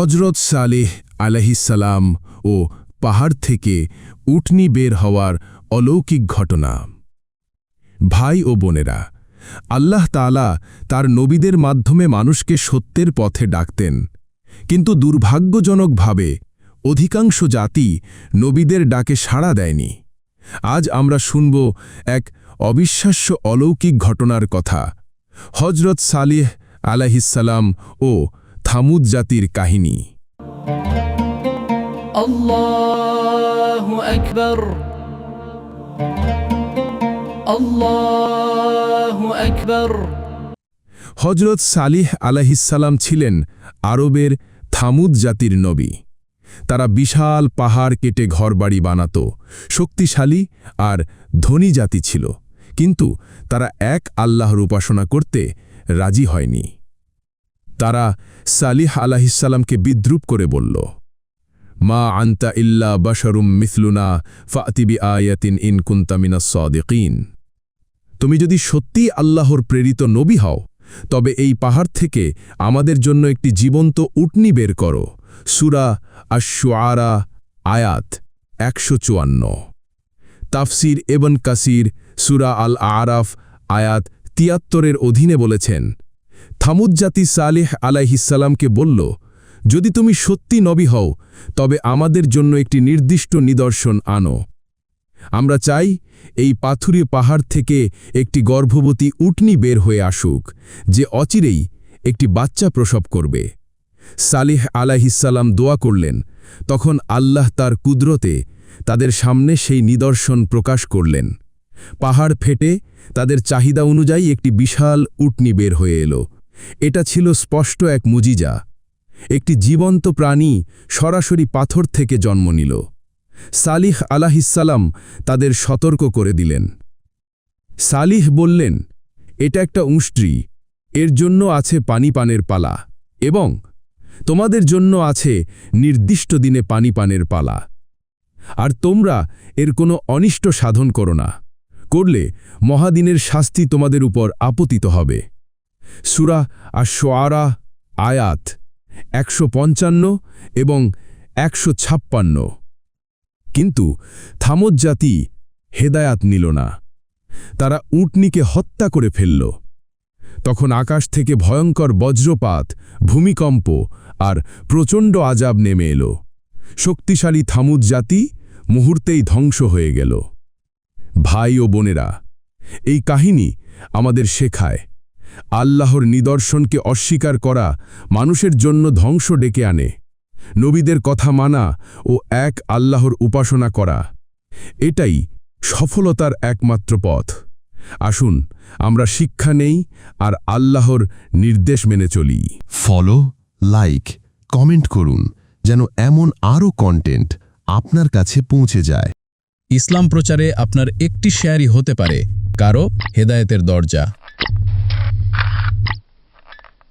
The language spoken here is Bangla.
হজরত সালেহ আলহিসাল্লাম ও পাহাড় থেকে উটনি বের হওয়ার অলৌকিক ঘটনা। ভাই ও বোনেরা, আল্লাহ তালা তার নবীদের মাধ্যমে মানুষকে সত্যের পথে ডাকতেন, কিন্তু দুর্ভাগ্যজনকভাবে অধিকাংশ জাতি নবীদের ডাকে সাড়া দেয়নি। আজ আমরা শুনব এক অবিশ্বাস্য অলৌকিক ঘটনার কথা। হজরত সালিহ আলাহিসাল্লাম ও থামুদ জাতির কাহিনী। হজরত সালিহ আলহিসাল্লাম ছিলেন আরবের থামুদ জাতির নবী। তারা বিশাল পাহাড় কেটে ঘরবাড়ি বানাত শক্তিশালী আর ধনী জাতি ছিল। কিন্তু তারা এক আল্লাহর উপাসনা করতে রাজি হয়নি। তারা সালিহ আলাহিসাল্লামকে বিদ্রুপ করে বলল, মা আন্তা ইল্লা বশরুম মিথলুনা ফাতিবি আয়াতিন ইন কুন্তামিনা সদিকিন। তুমি যদি সত্যি আল্লাহর প্রেরিত নবী হও, তবে এই পাহাড় থেকে আমাদের জন্য একটি জীবন্ত উটনি বের করো। সুরা আশুয়ারা আয়াত একশো চুয়ান্ন। তাফসির এবন কাসির সুরা আল আরাফ আয়াত তিয়াত্তরের অধীনে বলেছেন থামুদ জাতি সালেহ আলাইহিসাল্লামকে বলল, যদি তুমি সত্যি নবী হও, তবে আমাদের জন্য একটি নির্দিষ্ট নিদর্শন আনো। আমরা চাই এই পাথুরে পাহাড় থেকে একটি গর্ভবতী উটনি বের হয়ে আসুক, যে অচিরেই একটি বাচ্চা প্রসব করবে। সালিহ আলাহিসাল্লাম দোয়া করলেন। তখন আল্লাহ তার কুদরতে তাদের সামনে সেই নিদর্শন প্রকাশ করলেন। পাহাড় ফেটে তাদের চাহিদা অনুযায়ী একটি বিশাল উটনি বের হয়ে এলো। এটা ছিল স্পষ্ট এক মুজিজা। একটি জীবন্ত প্রাণী সরাসরি পাথর থেকে জন্ম নিল। সালিহ আলাহিসাল্লাম তাদের সতর্ক করে দিলেন। সালিহ বললেন, এটা একটা উষ্ট্রি। এর জন্য আছে পানি পানের পালা এবং তোমাদের জন্য আছে নির্দিষ্ট দিনে পানি পানের পালা। আর তোমরা এর কোনো অনিষ্ট সাধন করো না। করলে মহাদিনের শাস্তি তোমাদের উপর আপতিত হবে। সুরা আর আশোয়ারা আয়াত একশো পঞ্চান্ন এবং একশো ছাপ্পান্ন। কিন্তু থামদ জাতি হেদায়াত নিল না। তারা উটনিকে হত্যা করে ফেলল। তখন আকাশ থেকে ভয়ঙ্কর বজ্রপাত, ভূমিকম্প আর প্রচণ্ড আজাব নেমে এলো। শক্তিশালী থামুদ জাতি মুহূর্তেই ধ্বংস হয়ে গেল। ভাই ও বোনেরা, এই কাহিনী আমাদের শেখায়। আল্লাহর নিদর্শনকে অস্বীকার করা মানুষের জন্য ধ্বংস ডেকে আনে। নবীদের কথা মানা ও এক আল্লাহর উপাসনা করা। এটাই সফলতার একমাত্র পথ। আসুন আমরা শিক্ষা নেই আর আল্লাহর নির্দেশ মেনে চলি। ফলো লাইক কমেন্ট করুন যেন এমন আরও কন্টেন্ট আপনার কাছে পৌঁছে যায়। ইসলাম প্রচারে আপনার একটি শেয়ারই হতে পারে কারও হেদায়েতের দরজা।